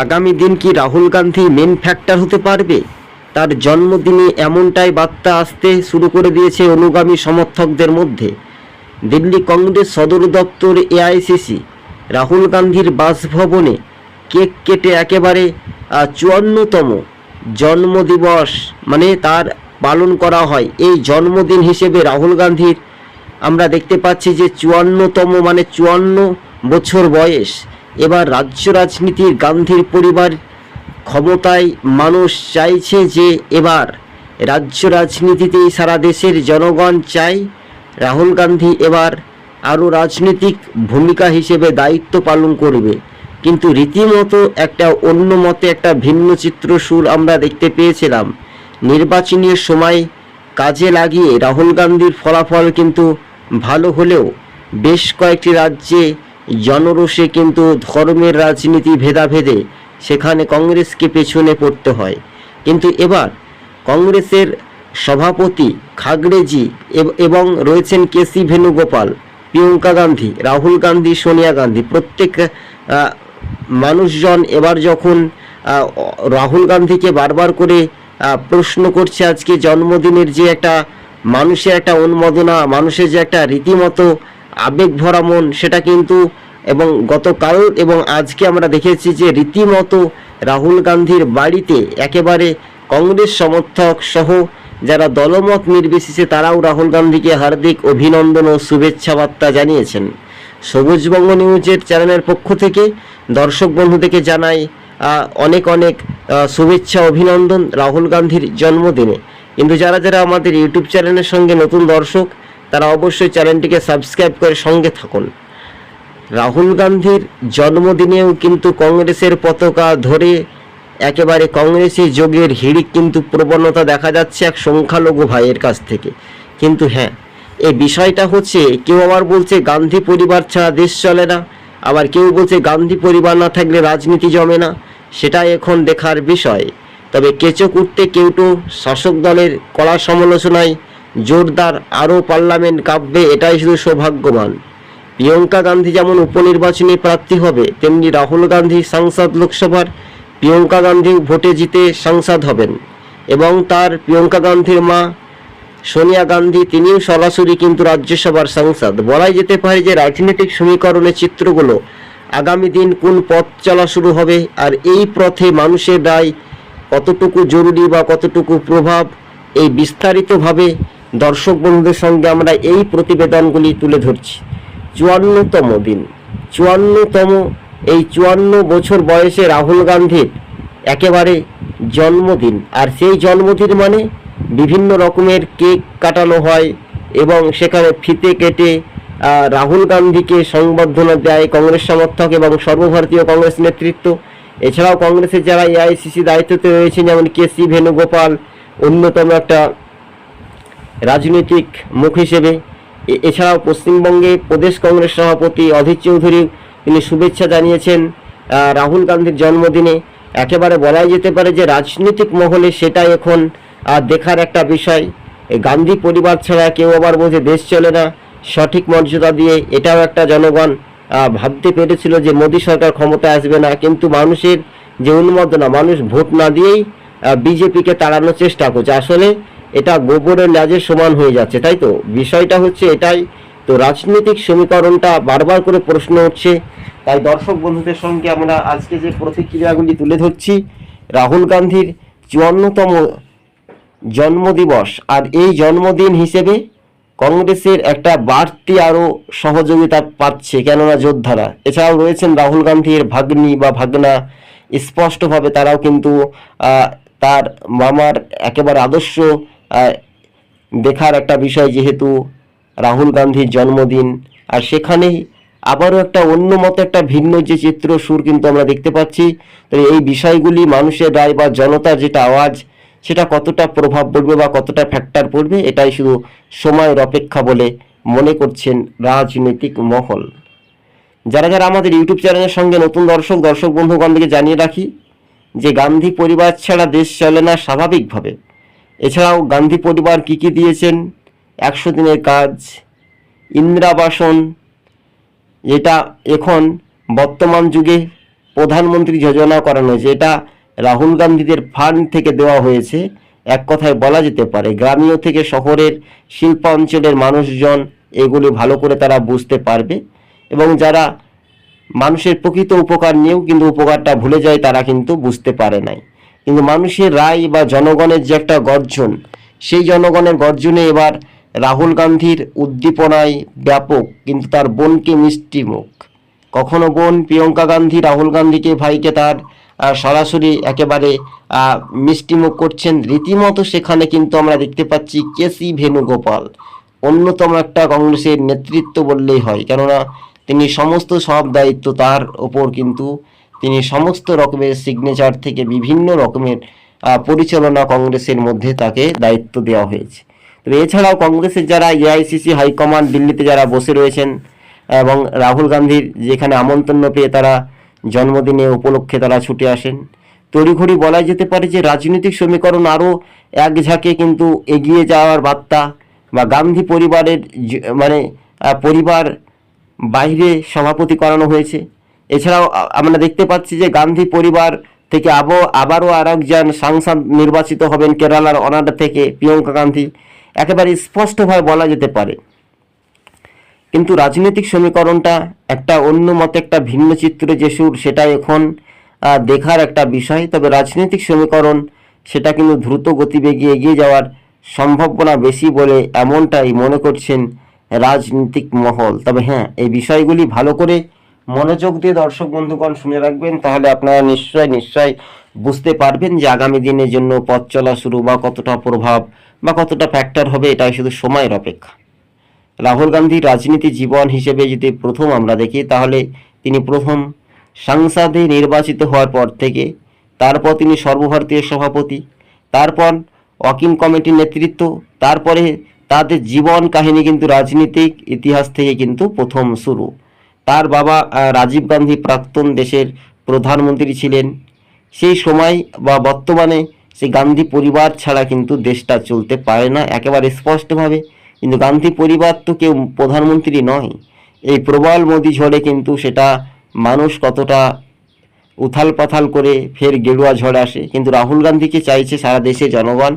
আগামী দিন কি রাহুল গান্ধী মেন ফ্যাক্টর হতে পারবে? তার জন্মদিনে এমনটাই বার্তা আসতে শুরু করে দিয়েছে অনুগামী সমর্থকদের মধ্যে। দিল্লি কংগ্রেস সদর দপ্তর এআইসিসি রাহুল গান্ধীর বাসভবনে কেক কেটে একেবারে চুয়ান্নতম জন্মদিবস মানে তার পালন করা হয়। এই জন্মদিন হিসেবে রাহুল গান্ধীর আমরা দেখতে পাচ্ছি যে চুয়ান্নতম মানে চুয়ান্ন বছর বয়স। এবার রাজ্য রাজনীতির গান্ধীর পরিবার ক্ষমতায় মানুষ চাইছে যে এবার রাজ্য রাজনীতিতেই সারা দেশের জনগণ চায় রাহুল গান্ধী এবার আরও রাজনৈতিক ভূমিকা হিসেবে দায়িত্ব পালন করবে। কিন্তু রীতিমতো একটা অন্য মতে একটা ভিন্ন চিত্র সুর আমরা দেখতে পেয়েছিলাম। নির্বাচনী সময় কাজে লাগিয়ে রাহুল গান্ধীর ফলাফল কিন্তু ভালো হলেও বেশ কয়েকটি রাজ্যে জনরোষে কিন্তু ধর্মের রাজনীতি ভেদাভেদে সেখানে কংগ্রেসকে পেছনে পড়তে হয়। কিন্তু এবার কংগ্রেসের সভাপতি খাগড়েজি এব- রয়েছেন কেসি ভেনুগোপাল প্রিয়ঙ্কা গান্ধী, রাহুল গান্ধী, সোনিয়া গান্ধী প্রত্যেক মানুষজন এবার যখন রাহুল গান্ধীকে বারবার করে প্রশ্ন করছে আজকে জন্মদিনের যে একটা মানুষের একটা উন্মাদনা, মানুষের যে একটা রীতিমতো আবেগ ভরা মন, সেটা কিন্তু এবং গতকাল এবং আজকে আমরা দেখেছি যে রীতিমতো রাহুল গান্ধীর বাড়িতে একেবারে কংগ্রেস সমর্থক সহ যারা দলমত নির্বিশেষে, তারাও রাহুল গান্ধীকে হার্দিক অভিনন্দন ও শুভেচ্ছা বার্তা জানিয়েছেন। সবুজবঙ্গ নিউজের চ্যানেলের পক্ষ থেকে দর্শক বন্ধুদেরকে জানাই অনেক অনেক শুভেচ্ছা, অভিনন্দন রাহুল গান্ধীর জন্মদিনে। কিন্তু যারা যারা আমাদের ইউটিউব চ্যানেলের সঙ্গে নতুন দর্শক তারা অবশ্যই চ্যানেলটিকে সাবস্ক্রাইব করে সঙ্গে থাকুন। রাহুল গান্ধীর জন্মদিনেও কিন্তু কংগ্রেসের পতাকা ধরে একেবারে কংগ্রেসে যোগের হিড়িক কিন্তু প্রবণতা দেখা যাচ্ছে এক সংখ্যালঘু ভাইয়ের কাছ থেকে। কিন্তু হ্যাঁ এই বিষয়টা হচ্ছে কেউ আবার বলছে গান্ধী পরিবার ছাড়া দেশ চলে না, আবার কেউ বলছে গান্ধী পরিবার না থাকলে রাজনীতি জমে না, সেটা এখন দেখার বিষয়। তবে কেচো কুটতে কেউটো শাসক দলের কড়া সমালোচনায় জোরদার আরও পার্লামেন্ট কাঁপবে, এটাই শুধু সৌভাগ্যবান। প্রিয়ঙ্কা গান্ধী যেমন উপনির্বাচনী প্রার্থী হবে, তেমনি রাহুল গান্ধী সাংসদ লোকসভার, প্রিয়ঙ্কা গান্ধী ভোটে জিতে সাংসদ হবেন। এবং তার প্রিয়ঙ্কা গান্ধীর মা সোনিয়া গান্ধী, তিনিও সরাসরি কিন্তু রাজ্যসভার সাংসদ। বলাই যেতে পারে যে রাজনৈতিক সমীকরণের চিত্রগুলো আগামী দিন কোন পথ চলা শুরু হবে, আর এই পথে মানুষের রায় কতটুকু জরুরি বা কতটুকু প্রভাব, এই বিস্তারিতভাবে দর্শক বন্ধুদের সঙ্গে আমরা এই প্রতিবেদনগুলি তুলে ধরছি। চুয়ান্নতম দিন। চুয়ান্নতম, এই চুয়ান্ন বছর বয়সে রাহুল গান্ধীর একেবারে জন্মদিন। আর সেই জন্মদিন মানে বিভিন্ন রকমের কেক কাটানো হয় এবং সেখানে ফিতে কেটে রাহুল গান্ধীকে সংবর্ধনা দেয় কংগ্রেস সমর্থক এবং সর্বভারতীয় কংগ্রেস নেতৃত্ব। এছাড়াও কংগ্রেসের যারা এআইসিসি দায়িত্বতে রয়েছেন, যেমন কে সি ভেনুগোপাল অন্যতম একটা রাজনৈতিক মুখ হিসেবে। এছাড়াও পশ্চিমবঙ্গে প্রদেশ কংগ্রেস সভাপতি অধীর চৌধুরী তিনি শুভেচ্ছা জানিয়েছেন রাহুল গান্ধীর জন্মদিনে। একেবারে বলাই যেতে পারে যে রাজনৈতিক মহলে সেটাই এখন দেখার একটা বিষয়। গান্ধী পরিবার ছাড়া কেউ আবার বোঝে দেশ চলে না। সঠিক মর্যাদা দিয়ে এটাও একটা জনগণ ভাবতে পেরেছিল যে মোদী সরকার ক্ষমতায় আসবে না। কিন্তু মানুষের যে উন্মাদনা, মানুষ ভোট না দিয়েই বিজেপিকে তাড়ানোর চেষ্টা করছে। আসলে এটা গোবরের ল্যাজের সমান হয়ে যাচ্ছে, তাই তো? বিষয়টা হচ্ছে এটাই। তো রাজনৈতিক সমীকরণটা বারবার করে প্রশ্ন হচ্ছে তাই দর্শক বন্ধুদের সঙ্গে আমরা আজকে যে প্রতিক্রিয়াগুলি তুলে ধরছি, রাহুল গান্ধীর চুয়ান্নতম জন্মদিবস আর এই জন্মদিন হিসেবে কংগ্রেসের একটা বাড়তি আরও সহযোগিতা পাচ্ছে কেননা যোদ্ধারা। এছাড়াও রয়েছেন রাহুল গান্ধীর ভাগ্নি বা ভাগনা। স্পষ্টভাবে তারাও কিন্তু তার মামার একেবারে আদর্শ দেখার একটা বিষয় যেহেতু রাহুল গান্ধীর জন্মদিন, আর সেখানেই আবারও একটা অন্য মতো একটা ভিন্ন যে চিত্র সুর কিন্তু আমরা দেখতে পাচ্ছি। তো এই বিষয়গুলি মানুষের রায় বা জনতার যেটা আওয়াজ, সেটা কতটা প্রভাব পড়বে বা কতটা ফ্যাক্টর পড়বে, এটাই শুধু সময়ের অপেক্ষা বলে মনে করছেন রাজনৈতিক মহল। যারা যারা আমাদের ইউটিউব চ্যানেলের সঙ্গে নতুন দর্শক দর্শক বন্ধুগণকে জানিয়ে রাখি যে গান্ধী পরিবার ছাড়া দেশ চলে না স্বাভাবিকভাবে। এছাড়াও গান্ধী পরিবার কি কি দিয়েছেন? একশো দিনের কাজ, ইন্দিরাবাসন, যেটা এখন বর্তমান যুগে প্রধানমন্ত্রী যোজনা করানো হয়েছে এটা রাহুল গান্ধীদের ফান্ড থেকে দেওয়া হয়েছে। এক কথায় বলা যেতে পারে গ্রামীয় থেকে শহরের শিল্পাঞ্চলের মানুষজন এগুলি ভালো করে তারা বুঝতে পারবে এবং যারা মানুষের প্রকৃত উপকার নিয়েও কিন্তু উপকারটা ভুলে যায়, তারা কিন্তু বুঝতে পারে নাই। কিন্তু মানুষের রায় বা জনগণের যে একটা গর্জন, সেই জনগণের গর্জনে এবার রাহুল গান্ধীর উদ্দীপনায় ব্যাপক কিন্তু তার বোনকে মিষ্টি মুখ। কখনো বোন প্রিয়ঙ্কা গান্ধী, রাহুল গান্ধীকে, ভাইকে তার সরাসরি একেবারে মিষ্টিমুখ করছেন। রীতিমতো সেখানে কিন্তু আমরা দেখতে পাচ্ছি কেসি ভেনুগোপাল অন্যতম একটা কংগ্রেসের নেতৃত্ব বললেই হয়, কেননা তিনি সমস্ত সব দায়িত্ব তার ওপর কিন্তু তিনি সমস্ত রকমের সিগনেচার থেকে বিভিন্ন রকমের পরিচালনা কংগ্রেসের মধ্যে তাকে দায়িত্ব দেওয়া হয়েছে। তবে এছাড়াও কংগ্রেসের যারা এআইসিসি হাইকমান্ড দিল্লিতে যারা বসে রয়েছেন, এবং রাহুল গান্ধীর যেখানে আমন্ত্রণ পেয়ে তারা জন্মদিনে উপলক্ষে তারা ছুটে আসেন। তড়িঘড়ি বলা যেতে পারে যে রাজনৈতিক সমীকরণ আরও এক ঝাঁকে কিন্তু এগিয়ে যাওয়ার বার্তা বা গান্ধী পরিবারের মানে পরিবার বাইরে সভাপতি করানো হয়েছে। এছাড়াও আমরা দেখতে পাচ্ছি যে গান্ধী পরিবার থেকে আবো, আবারও আর একজন সাংসদ নির্বাচিত হবেন কেরালার অনাডা থেকে প্রিয়ঙ্কা গান্ধী। একেবারে স্পষ্টভাবে বলা যেতে পারে। কিন্তু রাজনৈতিক সমীকরণটা একটা অন্য মতে একটা ভিন্ন চিত্রে যে সুর, সেটা এখন দেখার একটা বিষয়। তবে রাজনৈতিক সমীকরণ, সেটা কিন্তু দ্রুত গতিবেগে এগিয়ে যাওয়ার সম্ভাবনা বেশি বলে এমনটাই মনে করছেন রাজনৈতিক মহল। তবে হ্যাঁ এই বিষয়গুলি ভালো করে মনোযোগ দিয়ে দর্শক বন্ধুগণ শুনে রাখবেন, তাহলে আপনারা নিশ্চয় নিশ্চয় বুঝতে পারবেন যে আগামী দিনের জন্য পথ চলা শুরু বা কতটা প্রভাব বা কতটা ফ্যাক্টর হবে, এটাই শুধু সময়ের অপেক্ষা। রাহুল গান্ধীর রাজনীতি জীবন হিসেবে যদি প্রথম আমরা দেখি, তাহলে তিনি প্রথম সংসদে নির্বাচিত হওয়ার পর থেকে, তারপর তিনি সর্বভারতীয় সভাপতি, তারপর ওয়াকিং কমিটির নেতৃত্ব, তারপরে তাদের জীবন কাহিনী কিন্তু রাজনীতিক ইতিহাস থেকে কিন্তু প্রথম শুরু। তার বাবা রাজীব গান্ধী প্রাক্তন দেশের প্রধানমন্ত্রী ছিলেন। সেই সময় বা বর্তমানে সেই গান্ধী পরিবার ছাড়া কিন্তু দেশটা চলতে পারে না, একেবারে স্পষ্টভাবে। কিন্তু গান্ধী পরিবার তো কেউ প্রধানমন্ত্রী নয়। এই প্রবল মোদী ঝড়ে কিন্তু সেটা মানুষ কতটা উথাল পাথাল করে ফের গেরুয়া ঝড় আসে। কিন্তু রাহুল গান্ধীকে চাইছে সারা দেশে জনগণ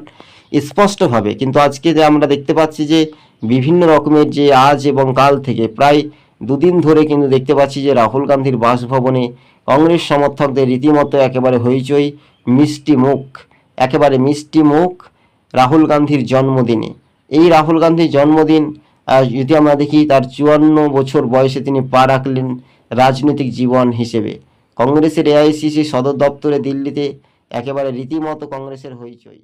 স্পষ্টভাবে। কিন্তু আজকে যে আমরা দেখতে পাচ্ছি যে বিভিন্ন রকমের যে আজ এবং কাল থেকে প্রায় দুদিন ধরে কিন্তু দেখতে পাচ্ছি যে রাহুল গান্ধীর বাসভবনে কংগ্রেস সমর্থকদের রীতিমতো একেবারে হইচই, মিষ্টি মুখ, একেবারে মিষ্টি মুখ রাহুল গান্ধীর জন্মদিনে। এই রাহুল গান্ধীর জন্মদিন যদি আমরা দেখি, তার চুয়ান্ন বছর বয়সে তিনি পা রাখলেন রাজনৈতিক জীবন হিসেবে। কংগ্রেসের এআইসিসি সদর দপ্তরে দিল্লিতে একেবারে রীতিমতো কংগ্রেসের হইচই।